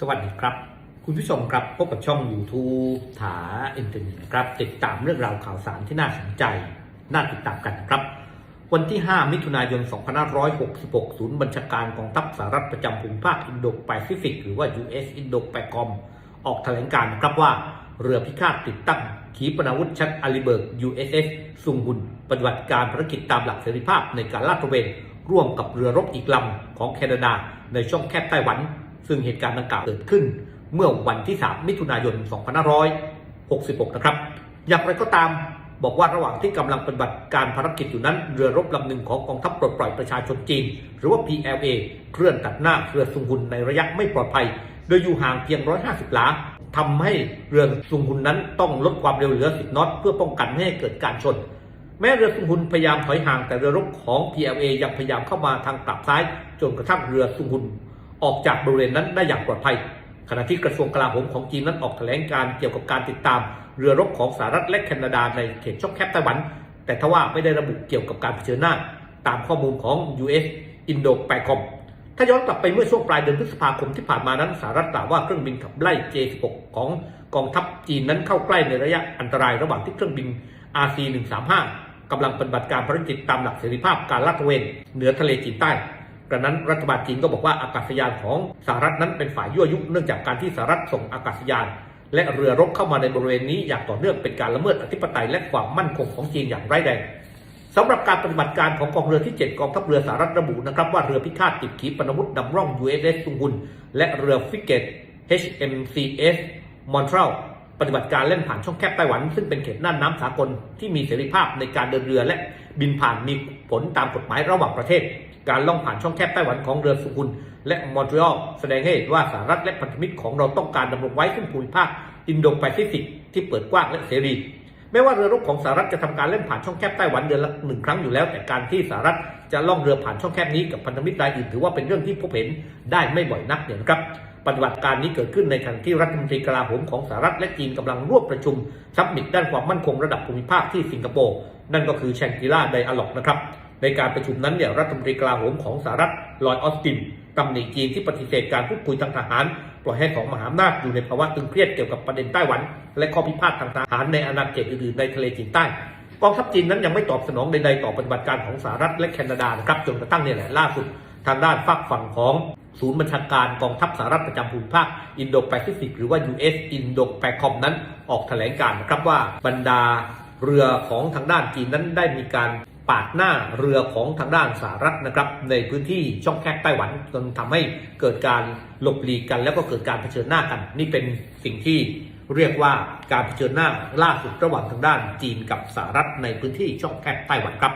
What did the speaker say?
สวัสดีครับ คุณผู้ชมครับพบกับช่อง YouTube ถาอินเทอร์เน็ตครับ ติดตามเรื่องราวข่าวสารที่น่าสนใจ น่าติดตามกันครับ วันที่ 5 มิถุนายน 2566 ศูนย์บัญชาการกองทัพสหรัฐประจำภูมิภาคอินโดแปซิฟิก หรือว่า US Indo PACOM ออกแถลงการณ์นะครับว่า เรือพิฆาตติดตั้ง ขีปนาวุธชัดอาริเบิร์ก USS ซุงหุนปฏิบัติการภารกิจตามหลักเสรีภาพในการลาดตระเวนร่วมกับเรือรบอีกลำของแคนาดาในช่องแคบไต้หวัน ซึ่งเหตุการณ์ดังกล่าวเกิดขึ้น เมื่อวันที่ 3 มิถุนายน 2566 นะครับ อย่างไรก็ตามบอกว่าระหว่างที่กำลังปฏิบัติการภารกิจอยู่นั้น เรือรบลำหนึ่งของกองทัพปลดปล่อยประชาชนจีน หรือว่า PLA เคลื่อนตัดหน้าเรือซุงหุนในระยะไม่ปลอดภัย โดยอยู่ห่างเพียง 150 หลาทำให้เรือซุงหุนนั้นต้องลดความเร็วเหลือ 10นอตเพื่อป้องกันไม่ให้เกิดการชน แม้เรือซุงหุนพยายามถอยห่างแต่เรือรบของ PLA ยังพยายามเข้ามาทางกลับซ้าย จนกระทั่งเรือซุงหุน ออกจากบริเวณนั้นได้อย่างปลอดภัย ขณะที่กระทรวงกลาโหมของจีนนั้นออกแถลงการเกี่ยวกับการติดตาม เรือรบของสหรัฐและแคนาดาในเขตช่องแคบไต้หวัน แต่ทว่าไม่ได้ระบุเกี่ยวกับการเผชิญหน้า ตามข้อมูลของ US Indo PACOM ถ้าย้อนกลับไปเมื่อช่วงปลายเดือนพฤษภาคมที่ผ่านมานั้นสหรัฐกล่าวว่าเครื่องบินขับไล่ J-16 ของกองทัพจีนนั้นเข้าใกล้ในระยะอันตรายระหว่างที่เครื่องบิน RC-135 กำลังปฏิบัติการภารกิจตามหลักเสรีภาพการลาดตระเวนเหนือทะเลจีนใต้ กระนั้นรัฐบาลจีนก็บอกว่าอากาศยานของสหรัฐนั้นเป็นฝ่ายยั่วยุเนื่องจากการที่สหรัฐส่งอากาศยาน และเรือรบเข้ามาในบริเวณนี้อย่างต่อเนื่องเป็นการละเมิดอธิปไตยและความมั่นคงของจีนอย่างร้ายแรงสำหรับการปฏิบัติการของกองเรือที่ 7 กองทัพเรือสหรัฐระบุนะครับว่าเรือพิฆาตติดขีปนาวุธนำร่อง USS ซุงหุนและเรือฟริเกต HMCS มอนทรัลปฏิบัติการเล่นผ่านช่องแคบไต้หวัน ซึ่งเป็นเขตน่านน้ำสากลที่มีเสรีภาพในการเดินเรือและบินผ่านมีผลตามกฎหมายระหว่างประเทศ การล่องผ่านช่องแคบไต้หวันของเรือสุขุนและมอนทรีออลแสดงให้เห็นว่าสหรัฐและพันธมิตรของเราต้องการดำรงไว้ซึ่งภูมิภาคอินโดแปซิฟิกที่เปิดกว้างและเสรีแม้ว่าเรือรบของสหรัฐจะทำการเล่นผ่านช่องแคบไต้หวันเดือนละหนึ่งครั้งอยู่แล้ว แต่การที่สหรัฐจะล่องเรือผ่านช่องแคบนี้กับพันธมิตรรายอื่นถือว่าเป็นเรื่องที่พบเห็นได้ไม่บ่อยนักเนี่ยนะครับปฏิบัติการนี้เกิดขึ้นในขณะที่รัฐมนตรีกลาโหมของสหรัฐและจีนกำลังร่วมประชุมซับมิตด้านความมั่นคงระดับภูมิภาคที่สิงคโปร์นั่นก็คือแชงกีลาไดอะล็อกนะครับ ในการประชุมนั้นเนี่ยรัฐมนตรีกลาโหมของสหรัฐลอยออสตินตำหนิจีนที่ปฏิเสธการพูดคุยทางทหาร ปล่อยให้สองมหาอำนาจอยู่ในภาวะตึงเครียดเกี่ยวกับประเด็นไต้หวัน และข้อพิพาททางทหารในอาณาเขตอื่นๆในทะเลจีนใต้กองทัพจีนนั้นยังไม่ตอบสนองใดๆต่อปฏิบัติการของสหรัฐและแคนาดานะครับจนกระทั่งเนี่ยแหละล่าสุด ทางด้านฝากฝั่งของศูนย์บัญชาการกองทัพสหรัฐประจำภูมิภาคอินโดแปซิฟิกหรือว่า US Indo PACOM นั้นออกแถลงการณ์นะครับว่าบรรดาเรือของทางด้านจีนนั้นได้มีการ ปาดหน้าเรือของทางด้านสหรัฐนะครับ ในพื้นที่ช่องแคบไต้หวันจนทำให้เกิดการหลบหลีกกัน แล้วก็เกิดการเผชิญหน้ากัน นี่เป็นสิ่งที่เรียกว่าการเผชิญหน้าล่าสุดระหว่างทางด้านจีนกับสหรัฐในพื้นที่ช่องแคบไต้หวันครับ